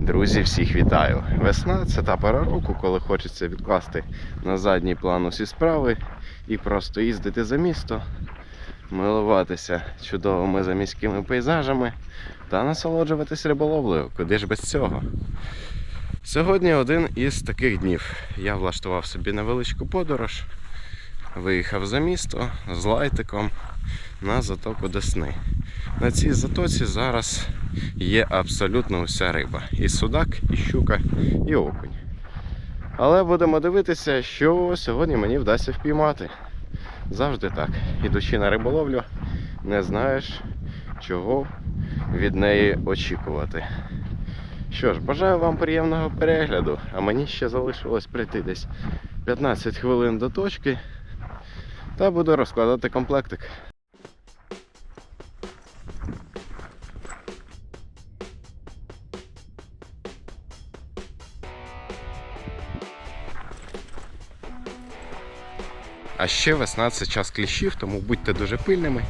Друзі, всіх вітаю! Весна це та пора року, коли хочеться відкласти на задній план усі справи і просто їздити за місто, милуватися чудовими заміськими пейзажами та насолоджуватись риболовлею. Куди ж без цього? Сьогодні один із таких днів. Я влаштував собі невеличку подорож, виїхав за місто з лайтиком на затоку Десни. На цій затоці зараз є абсолютно вся риба. І судак, і щука, і окунь. Але будемо дивитися, що сьогодні мені вдасться впіймати. Завжди так. Ідучи на риболовлю, не знаєш, чого від неї очікувати. Що ж, бажаю вам приємного перегляду, а мені ще залишилось прийти десь 15 хвилин до точки та буду розкладати комплектик. А ще весна це час кліщів, тому будьте дуже пильними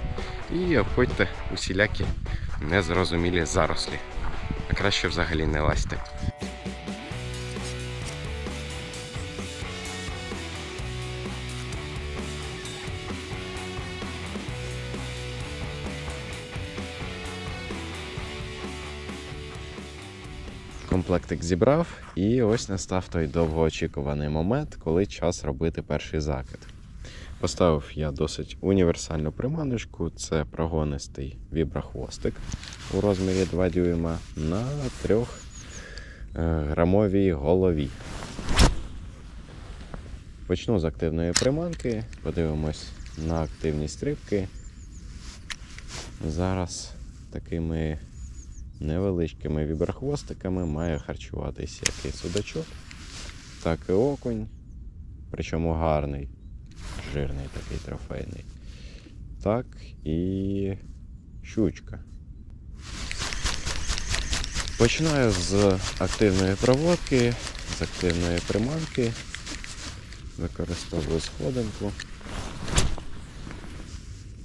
і обходьте усілякі незрозумілі зарослі. А краще взагалі не лазьте. Комплектик зібрав, і ось настав той довгоочікуваний момент, коли час робити перший закид. Поставив я досить універсальну приманочку, це прогонистий віброхвостик у розмірі 2 дюйма на 3 грамовій голові. Почну з активної приманки, подивимось на активність рибки. Зараз такими невеличкими віброхвостиками має харчуватись як і судачок, так і окунь. Причому гарний, жирний такий трофейний. Так і щучка. Починаю з активної проводки, з активної приманки. Використовую сходинку.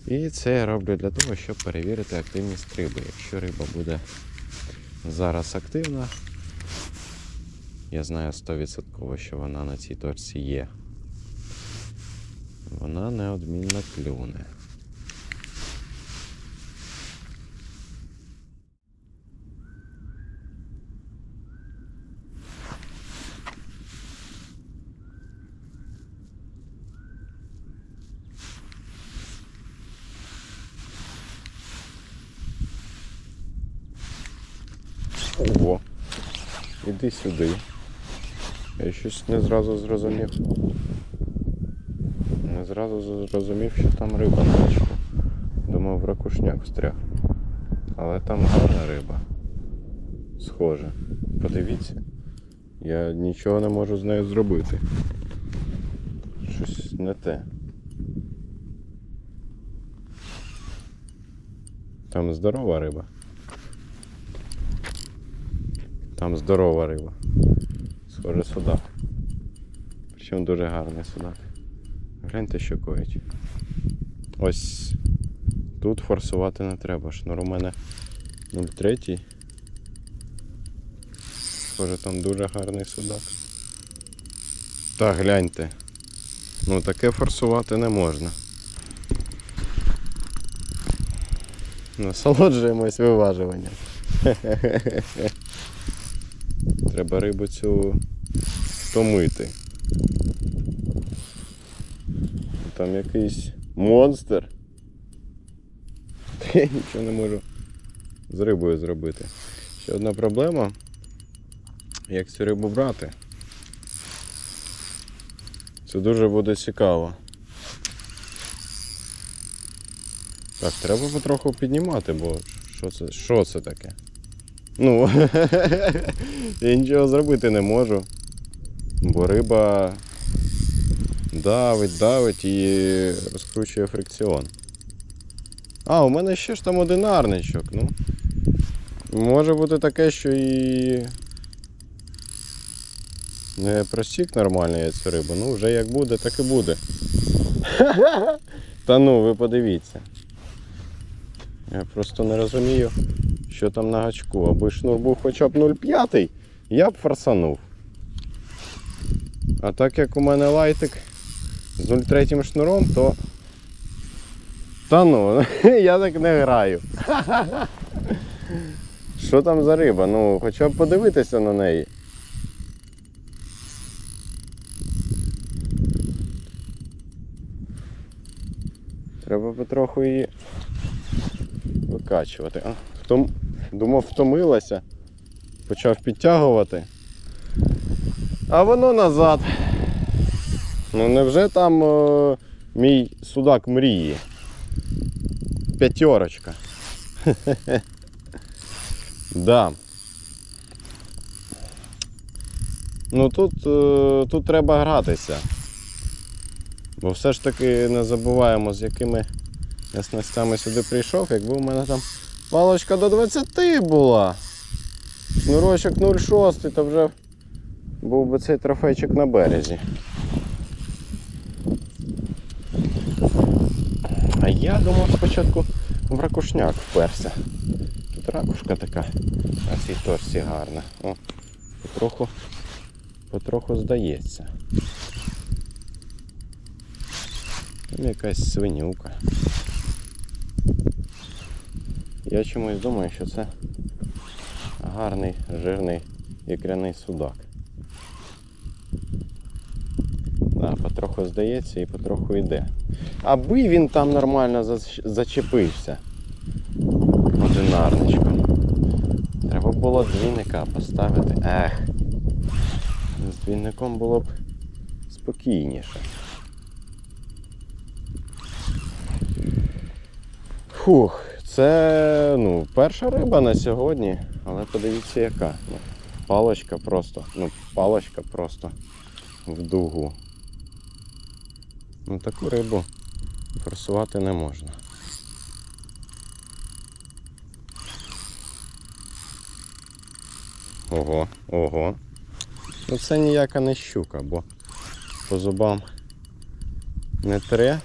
І це я роблю для того, щоб перевірити активність риби. Якщо риба буде зараз активна, я знаю 100% що вона на цій точці є. Вона неодмінно клюне. Ого. Іди сюди. Я щось не зразу зрозумів. Зразу зрозумів, що там риба на річку. Думав, ракушняк встряг. Але там гарна риба. Схоже. Подивіться. Я нічого не можу з нею зробити. Щось не те. Там здорова риба. Там здорова риба. Схоже судак. Причому дуже гарний судак. Гляньте, що коїть. Ось тут форсувати не треба. Шнур у мене 0,3. Схоже, там дуже гарний судак. Та гляньте. Ну таке форсувати не можна. Насолоджуємось виважуванням. Треба рибу цю втомити. Там якийсь монстр. Я нічого не можу з рибою зробити. Ще одна проблема. Як цю рибу брати. Це дуже буде цікаво. Так, треба потроху піднімати, бо що це, що це таке? Ну, я нічого зробити не можу. Бо риба давить, давить і розкручує фрикціон. А, у мене ще ж там одинарничок, ну. Може бути таке, що і не просік нормально я цю рибу. Ну, вже як буде, так і буде. Та ну, ви подивіться. Я просто не розумію, що там на гачку. Аби шнур був хоча б 0,5, я б форсанув. А так як у мене лайтик з 0,3 шнуром, то. Та ну, я так не граю. Що там за риба? Ну, хоча б подивитися на неї. Треба потроху її викачувати. А, втом... Думав, втомилася. Почав підтягувати. А воно назад. Ну невже там е, мій судак мрії? П'ятерочка. Да. Ну тут, е, тут треба гратися. Бо все ж таки не забуваємо, з якими я снастями сюди прийшов, якби у мене там палочка до 20 була. Шнурочок 0,6, то вже був би цей трофейчик на березі. А я думав спочатку в ракушняк вперся. Тут ракушка така, а цій торсі гарна. О, потроху, потроху здається. Там якась свинюка. Я чомусь думаю, що це гарний, жирний ікряний судак. Да, потроху здається і потроху йде. Аби він там нормально зачепився. Одинарничком. Треба було двійника поставити. Ех. З двійником було б спокійніше. Фух, це ну, перша риба на сьогодні, але подивіться яка. Ну, палочка просто, ну, палочка просто в дугу. Ну таку рибу форсувати не можна. Ого, ого. Ну це ніяка не щука, бо по зубам не тре.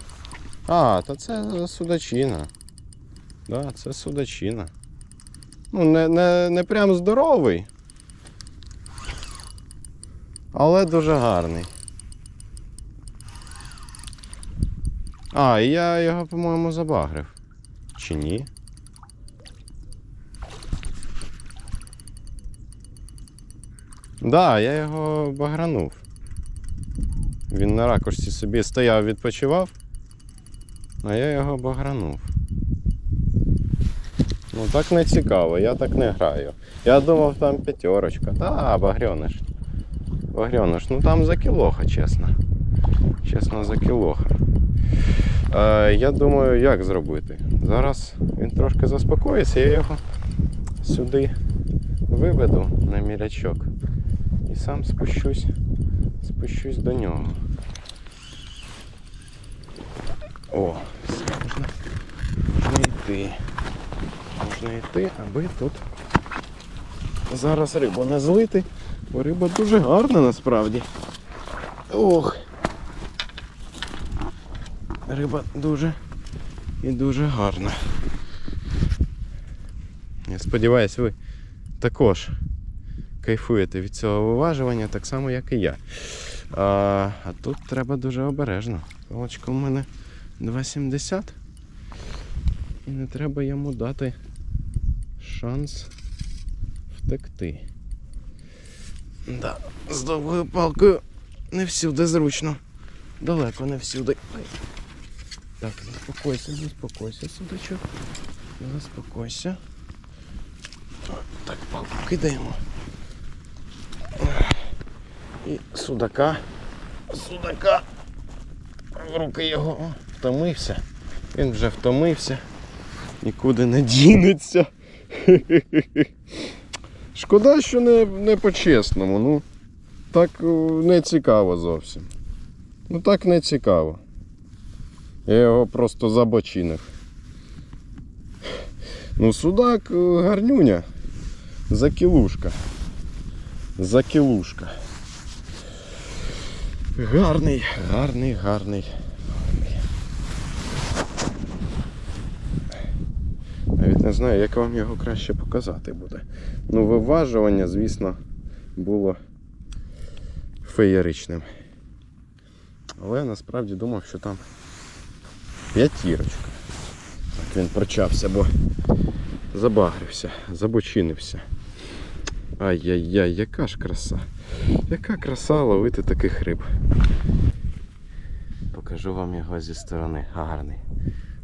А, то це судачина. Да, це судачина. Ну, не, не, не прям здоровий. Але дуже гарний. А, і я його, по-моєму, забагрив. Чи ні? Да, я його багранув. Він на ракурсі собі стояв, відпочивав, а я його багранув. Ну так не цікаво, я так не граю. Я думав там п'ятерочка. Та, багрьониш. Багрьониш, ну там за кілоха, чесно. Чесно, за кілоха. Е, я думаю, як зробити. Зараз він трошки заспокоїться, я його сюди виведу на мілячок і сам спущусь, спущусь до нього. О, все, можна, можна йти. Можна йти, аби тут зараз рибу не злити, бо риба дуже гарна насправді. Ох. Риба дуже і дуже гарна. Я сподіваюся, ви також кайфуєте від цього виважування, так само, як і я. А, а тут треба дуже обережно. Палочка у мене 2,70. І не треба йому дати шанс втекти. Да, з довгою палкою не всюди зручно. Далеко не всюди. Так, заспокойся, заспокойся, судачок. Заспокойся. Так, палку кидаємо. І судака. Судака. В руки його О, втомився. Він вже втомився. Нікуди не дінеться. Шкода, що не, не по-чесному. Ну, так не цікаво зовсім. Ну так не цікаво. Я його просто забочинив. Ну, судак е, гарнюня. Закілушка. Закілушка. Гарний, гарний, гарний. гарний. Навіть Не знаю, як вам його краще показати буде. Ну, виважування, звісно, було феєричним. Але я насправді думав, що там п'ятірочка. Так він прочався, бо забагрився, забочинився. Ай-яй-яй, яка ж краса. Яка краса ловити таких риб. Покажу вам його зі сторони. Гарний.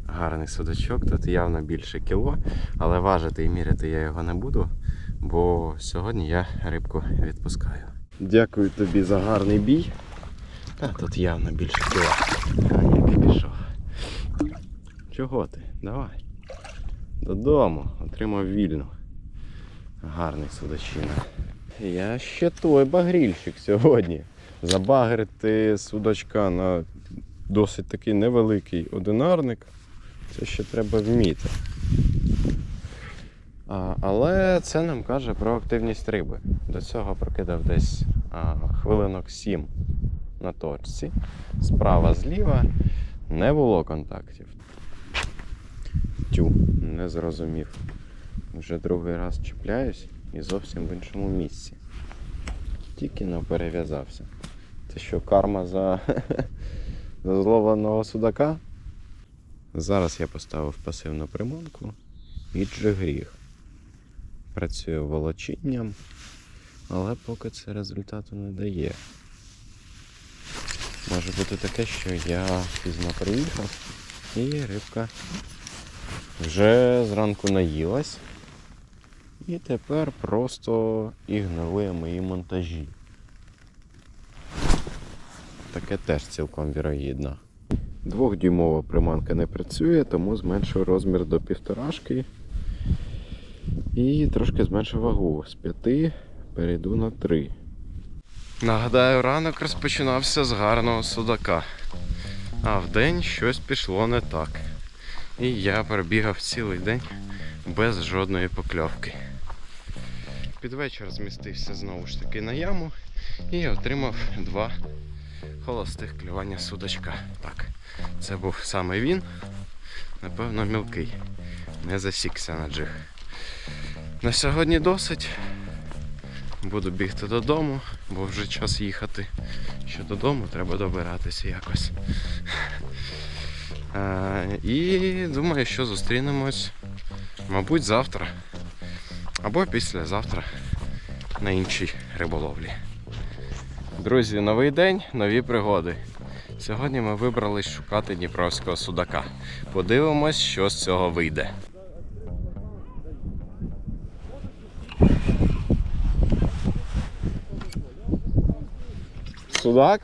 Гарний судачок, тут явно більше кіло, але важити і міряти я його не буду, бо сьогодні я рибку відпускаю. Дякую тобі за гарний бій. А тут явно більше кіла. Чого ти? Давай. Додому. Отримав вільну. Гарний судачина. Я ще той багрільщик сьогодні. Забагрити судачка на досить такий невеликий одинарник. Це ще треба вміти. А, але це нам каже про активність риби. До цього прокидав десь а, хвилинок 7 на точці. Справа зліва не було контактів. Тю, не зрозумів. Вже другий раз чіпляюсь і зовсім в іншому місці. Тільки не перев'язався. Це що, карма за, за зловленого судака? Зараз я поставив пасивну приманку і джигріг. Працюю волочінням, але поки це результату не дає. Може бути таке, що я пізно приїхав і рибка вже зранку наїлась. І тепер просто ігнорує мої монтажі. Таке теж цілком вірогідно. Двохдюймова приманка не працює, тому зменшую розмір до півторашки. І трошки зменшив вагу. З 5 перейду на 3. Нагадаю, ранок розпочинався з гарного судака. А вдень щось пішло не так. І я пробігав цілий день без жодної покльовки. Під вечір змістився знову ж таки на яму і отримав два холостих клювання судачка. Так, це був саме він. Напевно, мілкий. Не засікся на джиг. На сьогодні досить. Буду бігти додому, бо вже час їхати. Що додому треба добиратися якось. Е, і думаю, що зустрінемось, мабуть, завтра або післязавтра на іншій риболовлі. Друзі, новий день, нові пригоди. Сьогодні ми вибрались шукати дніпровського судака. Подивимось, що з цього вийде. Судак?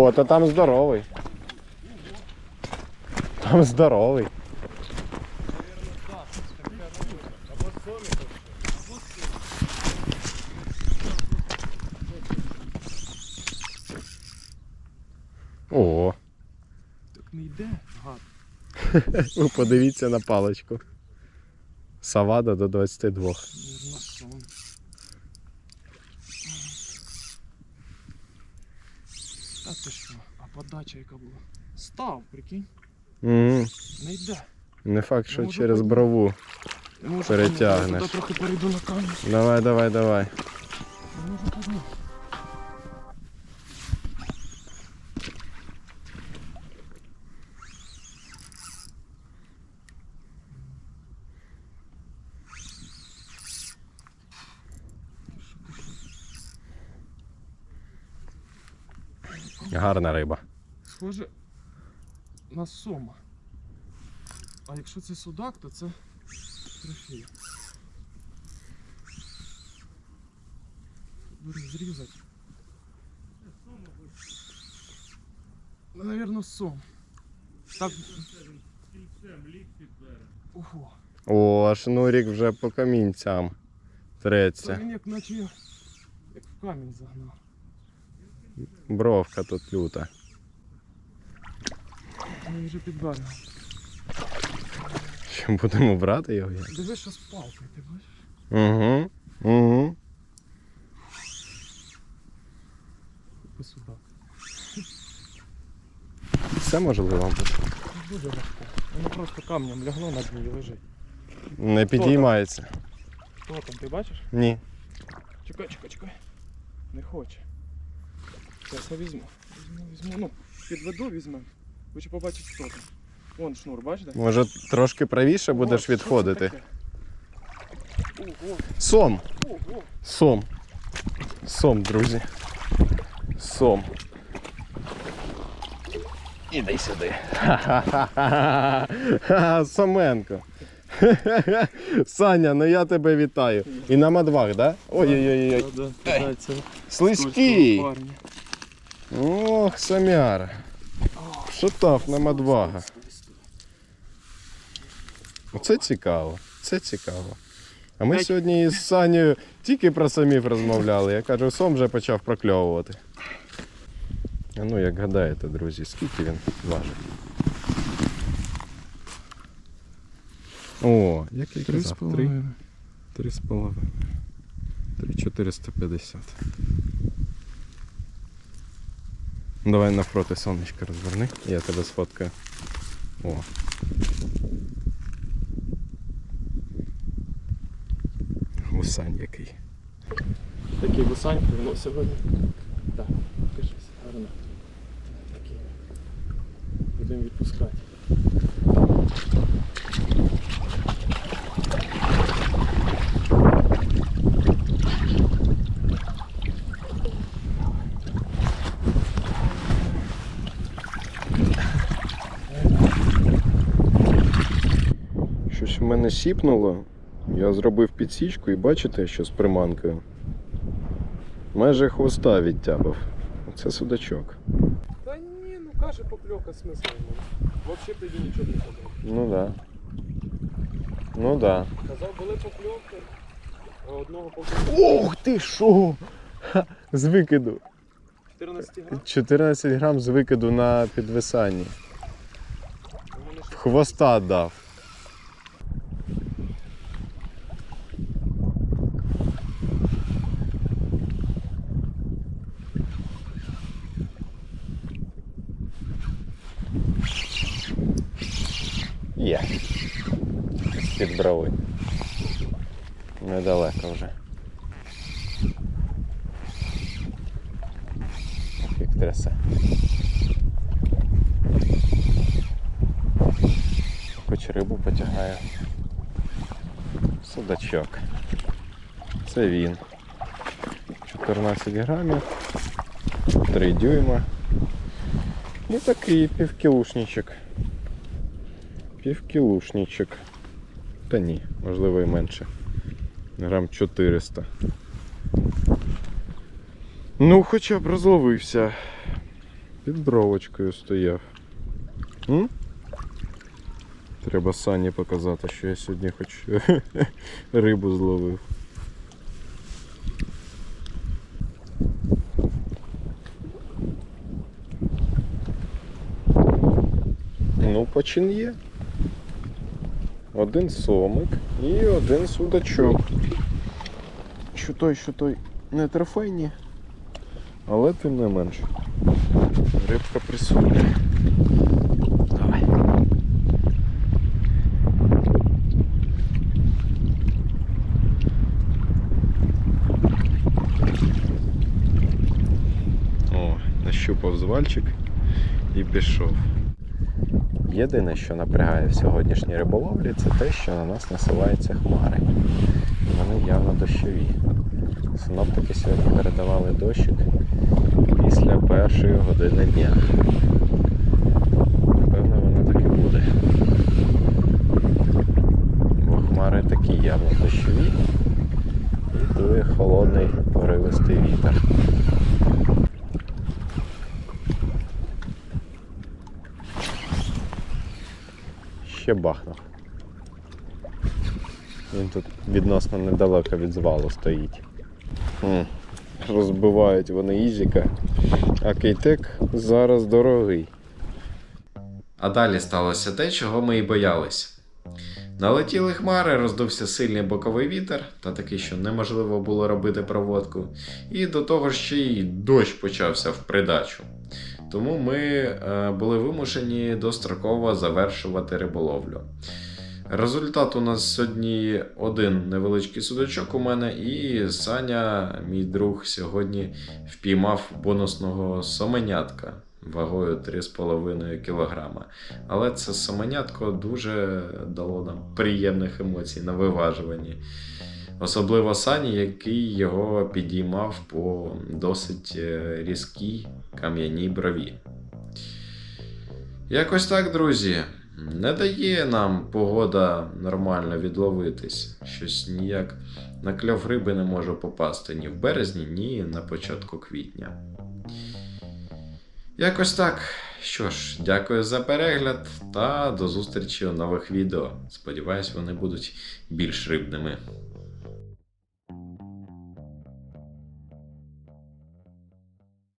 О, то там здоровий. Там здоровий. О, Так не йде, гад. ви подивіться на паличку. Савада до 22. Вірно, сон. Та ти що, а подача яка була? Став, прикинь, Угу. не йде. Не факт, що Можу через брову. Не можу Перетягнеш. Я трохи перейду на камінь. Давай, давай, давай. Гарна риба. Схоже на сома. А якщо це судак, то це трофей. Бери зрізати. Ну, Навірно, сом. Так. Ого. О, шнурік вже по камінцям Це треться. він як наче як в камінь загнав. Бровка тут люта. Він вже підбарив. Що будемо брати його? Диви, що з палкою, ти бачиш? Угу. Угу. Типу. Все можливо бути. Дуже важко. Воно просто камнем лягло на дні і лежить. Не підіймається. Хто там, ти бачиш? Ні. Чекай, чекай, чекай. Не хоче. Зараз я візьму. Візьму, візьму. Ну, підведу, візьму. Хочу побачити, хто там. Вон шнур, бачите? Може трошки правіше будеш О, що це відходити. таке? Ого, Сом. ого. Сом. Сом, друзі. Сом. Іди сюди. Ха-ха-ха-ха. Соменко. Саня, ну я тебе вітаю. І на мадвах, да? Ой-ой-ой. Слизький. Ох, самяр. Шатав нам адвага. Оце цікаво, це цікаво. А ми сьогодні із Санею тільки про самів розмовляли. Я кажу, сом вже почав прокльовувати. А ну як гадаєте, друзі, скільки він важить? О, як я казав, три. 3,5. 3,450. Давай навпроти сонечка розверни, я тебе сфоткаю. О. Гусань який. Такий гусань ну, сьогодні. Так, кажись, гарно. Такий. Будемо відпускати. Мене сіпнуло. Я зробив підсічку і бачите, що з приманкою. Майже хвоста відтяпав. Це судачок. Та ні, ну каже покльовка смисла. Взагалі тоді нічого не казав. Ну да. Ну да. Казав, були покльовки, а одного покльовки. Ох ти що! З викиду. 14 грам. 14 грам з викиду на підвисанні. Ще Хвоста дав. Є. З-під брови. Недалеко вже. Як трясе. Хоч рибу потягає. Судачок. Це він. 14 грамів, 3 дюйма. І такий півкілушничок. Півкілушничок. Та ні, можливо і менше. Грам 400. Ну, хоча б розловився. Під бровочкою стояв. М? Треба Сані показати, що я сьогодні хоч рибу зловив. Ну, почин є. Один сомик і один судачок. Що той, що той не трофейні, але тим не менше. Рибка присутня. Давай. О, нащупав звальчик і пішов. Єдине, що напрягає в сьогоднішній риболовлі, це те, що на нас насуваються хмари. Вони явно дощові. Синоптики сьогодні передавали дощик після першої години дня. Напевно, воно так і буде. Бо хмари такі явно дощові і дує холодний поривистий вітер. Ще бахнув. Він тут відносно недалеко від звалу стоїть. Розбивають вони Ізіка, а кейтек зараз дорогий. А далі сталося те, чого ми і боялись. Налетіли хмари, роздувся сильний боковий вітер, та такий, що неможливо було робити проводку. І до того ж ще й дощ почався в придачу. Тому ми е, були вимушені достроково завершувати риболовлю. Результат у нас сьогодні один невеличкий судочок у мене, і Саня, мій друг, сьогодні впіймав бонусного соменятка вагою 3,5 кг. Але це соменятко дуже дало нам приємних емоцій на виважуванні. Особливо Сані, який його підіймав по досить е, різкій кам'яній брові. Якось так, друзі. Не дає нам погода нормально відловитись. Щось ніяк на кльов риби не можу попасти ні в березні, ні на початку квітня. Якось так. Що ж, дякую за перегляд та до зустрічі у нових відео. Сподіваюсь, вони будуть більш рибними.